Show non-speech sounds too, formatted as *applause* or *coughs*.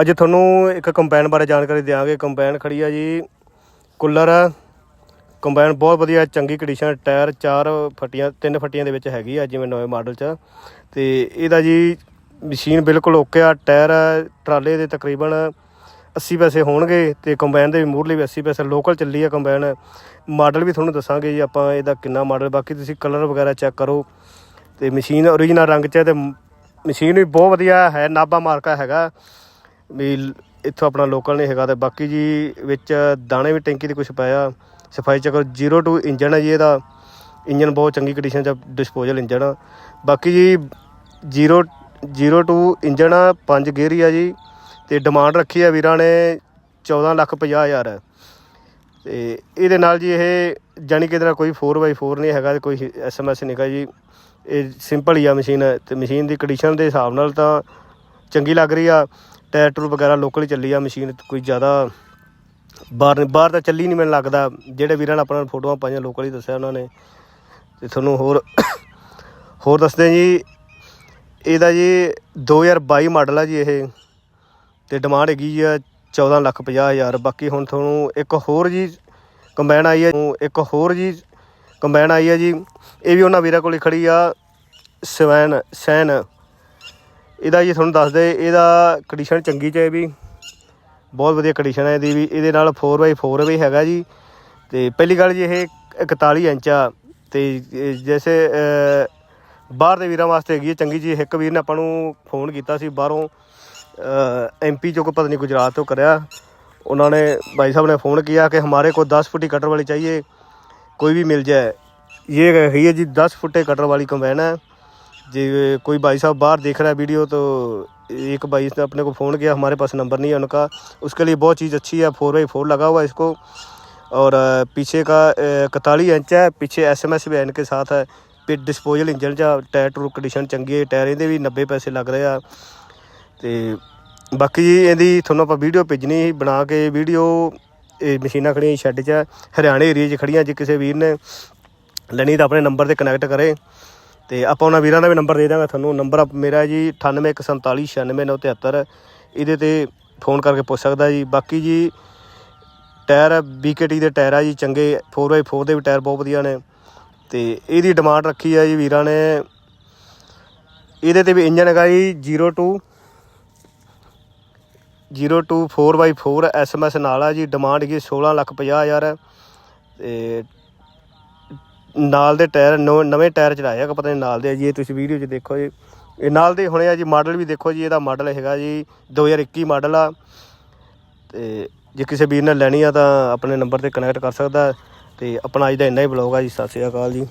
ਅੱਜ ਤੁਹਾਨੂੰ ਇੱਕ ਕੰਪੈਨ ਬਾਰੇ ਜਾਣਕਾਰੀ ਦਿਆਂਗੇ। ਕੰਪੈਨ ਖੜੀ ਆ ਜੀ, ਕੁੱਲਰ ਕੰਬਾਈਨ ਬਹੁਤ ਵਧੀਆ, ਚੰਗੀ ਕੰਡੀਸ਼ਨ ਟਾਇਰ ਚਾਰ ਫੱਟੀਆਂ, ਤਿੰਨ ਫੱਟੀਆਂ ਦੇ ਵਿੱਚ ਹੈਗੀ ਆ, ਜਿਵੇਂ ਨਵੇਂ ਮਾਡਲ 'ਚ। ਤੇ ਇਹਦਾ ਜੀ ਮਸ਼ੀਨ ਬਿਲਕੁਲ ਓਕੇ ਆ, ਟਾਇਰ ਟਰਾਲੇ ਦੇ ਤਕਰੀਬਨ 80 ਪੈਸੇ ਹੋਣਗੇ ਤੇ ਕੰਬਾਈਨ ਦੇ ਵੀ ਮੂਰਲੇ ਵੀ 80 ਪੈਸੇ ਲੋਕਲ ਚੱਲੀ ਆ ਕੰਬਾਈਨ। ਮਾਡਲ ਵੀ ਤੁਹਾਨੂੰ ਦੱਸਾਂਗੇ ਜੀ ਆਪਾਂ ਇਹਦਾ ਕਿੰਨਾ ਮਾਡਲ, ਬਾਕੀ ਤੁਸੀਂ ਕਲਰ ਵਗੈਰਾ ਚੈੱਕ ਕਰੋ। ਤੇ ਮਸ਼ੀਨ ਓਰੀਜਨਲ ਰੰਗ 'ਚ ਹੈ ਤੇ ਮਸ਼ੀਨ ਵੀ ਬਹੁਤ ਵਧੀਆ ਹੈ, ਨਾਭਾ ਮਾਰਕਾ ਹੈਗਾ। ਵੀ ਇੱਥੋਂ ਆਪਣਾ ਲੋਕਲ ਨਹੀਂ ਹੈਗਾ ਤੇ ਬਾਕੀ ਜੀ ਵਿੱਚ ਦਾਣੇ ਵੀ ਟੈਂਕੀ 'ਤੇ ਕੁਝ ਪਾਇਆ। ਸਫ਼ਾਈ ਚੱਕਰ 02 ਇੰਜਨ ਹੈ ਜੀ ਇਹਦਾ ਇੰਜਨ ਬਹੁਤ ਚੰਗੀ ਕੰਡੀਸ਼ਨ 'ਚ ਡਿਸਪੋਜ਼ਲ ਇੰਜਨ ਆ। ਬਾਕੀ ਜੀ 0 02 ਇੰਜਨ ਆ, ਪੰਜ ਗੇਅਰ ਹੀ ਆ ਜੀ ਤੇ ਡਿਮਾਂਡ ਰੱਖੀ ਆ ਵੀਰਾਂ ਨੇ 14 ਲੱਖ 50 ਹਜ਼ਾਰ। ਤੇ ਇਹਦੇ ਨਾਲ ਜੀ ਇਹ ਜਾਣੀ ਕਿ ਇਹਦੇ ਨਾਲ ਕੋਈ 4x4 ਨਹੀਂ ਹੈਗਾ ਤੇ ਕੋਈ ਐਸਐਮਐਸ ਨਹੀਂ ਹੈਗਾ ਜੀ। ਇਹ ਸਿੰਪਲ ਹੀ ਆ ਮਸ਼ੀਨ ਤੇ ਮਸ਼ੀਨ ਦੀ ਕੰਡੀਸ਼ਨ ਦੇ ਹਿਸਾਬ ਨਾਲ ਤਾਂ ਚੰਗੀ ਲੱਗ ਰਹੀ ਆ। ਟਾਇਰ ਟੂਰ ਵਗੈਰਾ ਲੋਕਲ ਹੀ ਚੱਲੀ ਆ ਮਸ਼ੀਨ ਕੋਈ ਜ਼ਿਆਦਾ ਬਾਹਰ ਬਾਹਰ ਤਾਂ ਚੱਲੀ ਨਹੀਂ ਮੈਨੂੰ ਲੱਗਦਾ। ਜਿਹੜੇ ਵੀਰਾਂ ਨੇ ਆਪਣਾ ਫੋਟੋਆਂ ਪਾਈਆਂ ਲੋਕਲ ਹੀ ਦੱਸਿਆ ਉਹਨਾਂ ਨੇ। ਤੇ ਤੁਹਾਨੂੰ ਹੋਰ *coughs* ਹੋਰ ਦੱਸਦੇ ਜੀ। ਇਹਦਾ ਜੀ 2022 ਮਾਡਲ ਆ ਜੀ ਇਹ। ਤੇ ਡਿਮਾਂਡ ਹੈਗੀ ਆ 14 ਲੱਖ 50 ਹਜ਼ਾਰ। ਬਾਕੀ ਹੁਣ ਤੁਹਾਨੂੰ ਇੱਕ ਹੋਰ ਜੀ ਕੰਬਾਈਨ ਆਈ ਹੈ ਇੱਕ ਹੋਰ ਜੀ ਕੰਬਾਈਨ ਆਈ ਹੈ ਜੀ। ਇਹ ਵੀ ਉਹਨਾਂ ਵੀਰਾਂ ਕੋਲ ਹੀ ਖੜੀ ਆ। ਸਵੈਨ ਸੈਨ ਇਹਦਾ ਜੀ ਤੁਹਾਨੂੰ ਦੱਸ ਦੇ ਇਹਦਾ ਕੰਡੀਸ਼ਨ ਚੰਗੀ ਚ ਹੈ ਵੀ ਬਹੁਤ ਵਧੀਆ ਕੰਡੀਸ਼ਨ ਹੈ ਇਹਦੀ ਵੀ ਇਹਦੇ ਨਾਲ 4x4 ਵੀ ਹੈਗਾ ਜੀ ਤੇ ਪਹਿਲੀ ਗੱਲ ਜੀ ਇਹ 41 ਇੰਚ ਆ ਤੇ ਇਹ ਜੈਸੇ ਅਹ, ਬਾਹਰ ਦੇ ਵੀਰਾਂ ਵਾਸਤੇ ਹੈਗੀ ਹੈ ਚੰਗੀ ਜੀ ਇੱਕ ਵੀਰ ਨੇ ਆਪਾਂ ਨੂੰ ਫੋਨ ਕੀਤਾ ਸੀ ਬਾਹਰੋਂ एमपी जो को पता नहीं गुजरात तो कराया उन्होंने भाई साहब ने फ़ोन किया कि हमारे को दस फुटी कटर वाली चाहिए कोई भी मिल जाए ये है ये जी दस फुटे कटर वाली कंबाइन है जी कोई भाई साहब बाहर देख रहा है वीडियो तो एक भाई ने अपने को फ़ोन किया हमारे पास नंबर नहीं है उनका उसके लिए बहुत चीज़ अच्छी है फोर बाई फोर लगा हुआ है इसको और अ, पीछे का इकतालीस इंच है पीछे एस एम एस भी है इनके साथ है फिर डिस्पोजल इंजन चा टायर टूर कंडीशन चंगी है टायर ਇਹਦੇ ਵੀ 90 ਪੈਸੇ ਲੱਗ ਰਹੇ ਆ ਤੇ ਬਾਕੀ ਜੀ ਇਹਦੀ ਤੁਹਾਨੂੰ ਆਪਾਂ ਵੀਡੀਓ ਭੇਜਣੀ ਸੀ ਬਣਾ ਕੇ ਵੀਡੀਓ ਇਹ ਮਸ਼ੀਨਾਂ ਖੜੀਆਂ ਸ਼ੈੱਡ 'ਚ ਆ, ਹਰਿਆਣੇ ਏਰੀਆ 'ਚ ਖੜੀਆਂ ਜੇ ਕਿਸੇ ਵੀਰ ਨੇ ਲੈਣੀ ਤਾਂ ਆਪਣੇ ਨੰਬਰ ਤੇ ਕਨੈਕਟ ਕਰੇ ਤੇ ਆਪਾਂ ਉਹਨਾਂ ਵੀਰਾਂ ਦਾ ਵੀ ਨੰਬਰ ਦੇ ਦਾਂਗਾ ਤੁਹਾਨੂੰ। ਨੰਬਰ ਮੇਰਾ ਜੀ 9814496973 ਇਹਦੇ ਤੇ ਫੋਨ ਕਰਕੇ ਪੁੱਛ ਸਕਦਾ ਜੀ। ਬਾਕੀ ਜੀ, ਟਾਇਰ BKT ਦੇ ਟਾਇਰ ਆ ਜੀ, ਚੰਗੇ। 4x4 ਦੇ ਵੀ ਟਾਇਰ ਬਹੁਤ ਵਧੀਆ ਨੇ। ਤੇ ਇਹਦੀ ਡਿਮਾਂਡ ਰੱਖੀ ਆ ਜੀ ਵੀਰਾਂ ਨੇ। ਇਹਦੇ ਤੇ ਵੀ ਇੰਜਨ ਹੈਗਾ ਜੀ 02 024x4 SMS ਨਾਲ ਆ ਜੀ। ਡਿਮਾਂਡ ਹੈਗੀ 16 ਲੱਖ 50 ਹਜ਼ਾਰ। ਤੇ ਨਾਲ ਦੇ ਟਾਇਰ, ਨਵੇਂ ਨਵੇਂ ਟਾਇਰ ਚੜਾਏ ਆ ਪਤਾ ਨਹੀਂ ਨਾਲ ਦੇ ਆ ਜੀ, ਇਹ ਤੁਸੀਂ ਵੀਡੀਓ 'ਚ ਦੇਖੋ ਜੀ। ਇਹ ਨਾਲ ਦੇ ਹੁਣੇ ਆ ਜੀ, ਮਾਡਲ ਵੀ ਦੇਖੋ ਜੀ, ਇਹਦਾ ਮਾਡਲ ਹੈਗਾ ਜੀ 2021 ਮਾਡਲ ਆ। ਤੇ ਜੇ ਕਿਸੇ ਵੀਰ ਨੇ ਲੈਣੀ ਆ ਤਾਂ ਆਪਣੇ ਨੰਬਰ ਤੇ ਕਨੈਕਟ ਕਰ ਸਕਦਾ। ਤੇ ਆਪਣਾ ਅੱਜ ਦਾ ਇੰਨਾ ਹੀ ਬਲੌਗ ਆ ਜੀ, ਸਤਿ ਸ਼੍ਰੀ ਅਕਾਲ ਜੀ।